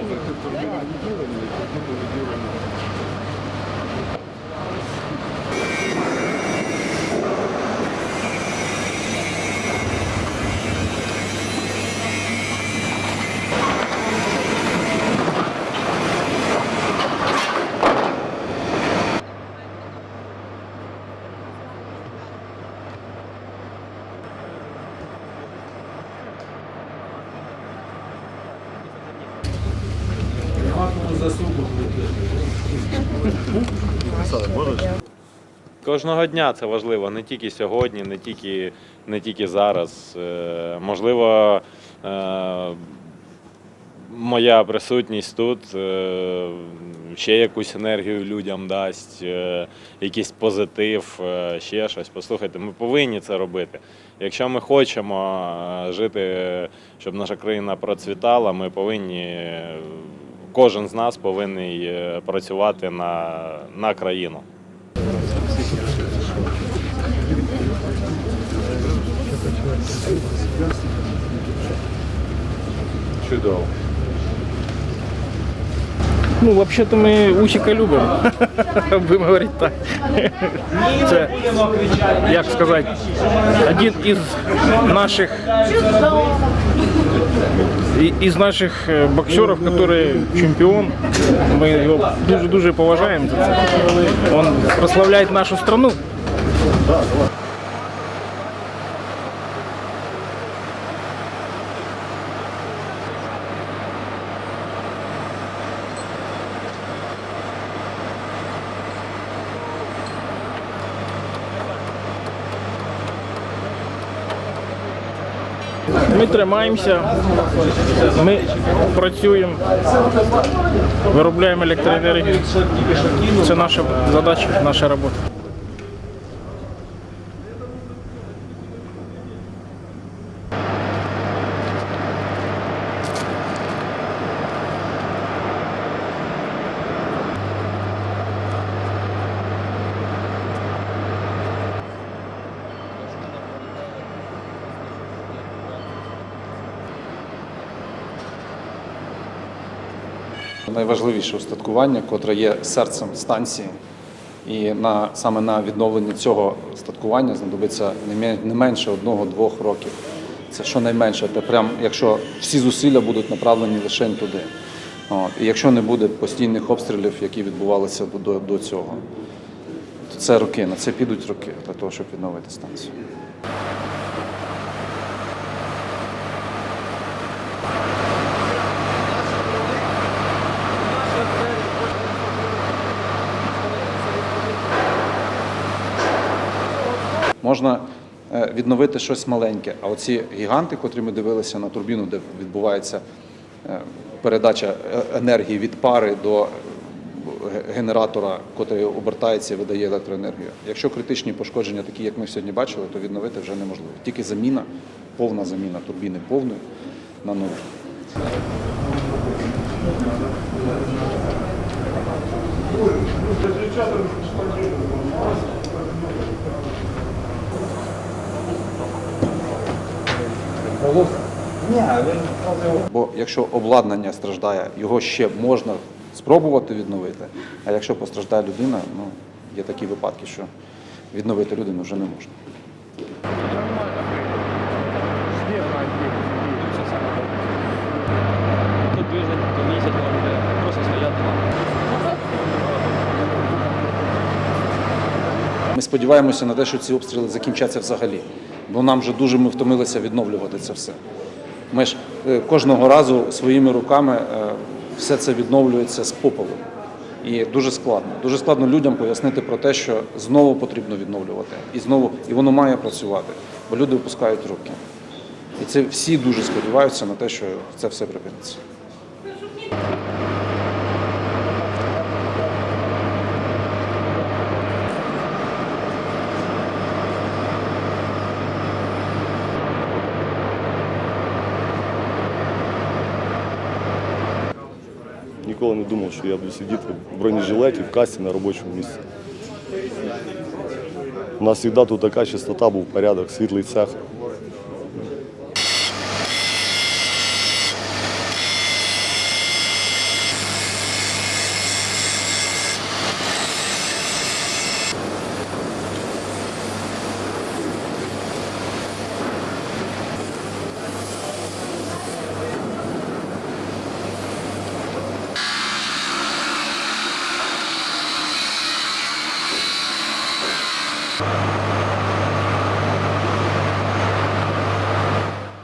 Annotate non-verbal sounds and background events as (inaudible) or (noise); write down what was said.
Ні, не ділені, не ділені. Кожного дня це важливо, не тільки сьогодні, не тільки, не тільки зараз. Е, Можливо, е, моя присутність тут е, ще якусь енергію людям дасть, якийсь позитив, ще щось. Послухайте, ми повинні це робити. Якщо ми хочемо жити, щоб наша країна процвітала, ми повинні, кожен з нас повинен працювати на, на країну. Чудово. Ну, вообще-то мы Усика любим. (laughs) Будемо говорити так. Це, як сказати, один із наших із наших боксеров, который чемпион, мы его дуже-дуже поважаем. Он прославляет нашу страну. Ми тримаємося, ми працюємо, виробляємо електроенергію. Це наша задача, наша робота. Найважливіше устаткування, котре є серцем станції. І на, саме на відновлення цього устаткування знадобиться не менше одного-двох років. Це щонайменше, це прям, якщо всі зусилля будуть направлені лише туди. І якщо не буде постійних обстрілів, які відбувалися до, до цього, то це роки, на це підуть роки для того, щоб відновити станцію. Можна е, відновити щось маленьке, а оці гіганти, котрі ми дивилися на турбіну, де відбувається е, передача е, енергії від пари до генератора, котрий обертається і видає електроенергію. Якщо критичні пошкодження, такі як ми сьогодні бачили, то відновити вже неможливо. Тільки заміна, повна заміна турбіни повної на нову. Бо якщо обладнання страждає, його ще можна спробувати відновити. А якщо постраждає людина, ну є такі випадки, що відновити людину вже не можна. Ми сподіваємося на те, що ці обстріли закінчаться взагалі, бо нам вже дуже ми втомилися відновлювати це все. Ми ж е, кожного разу своїми руками е, все це відновлюється з попелу. І дуже складно. Дуже складно людям пояснити про те, що знову потрібно відновлювати. І знову і воно має працювати, бо люди опускають руки. І це всі дуже сподіваються на те, що це все припиниться. Ніколи не думав, що я буду сидіти в бронежилеті, в касі на робочому місці. У нас завжди тут така чистота, був порядок, світлий цех.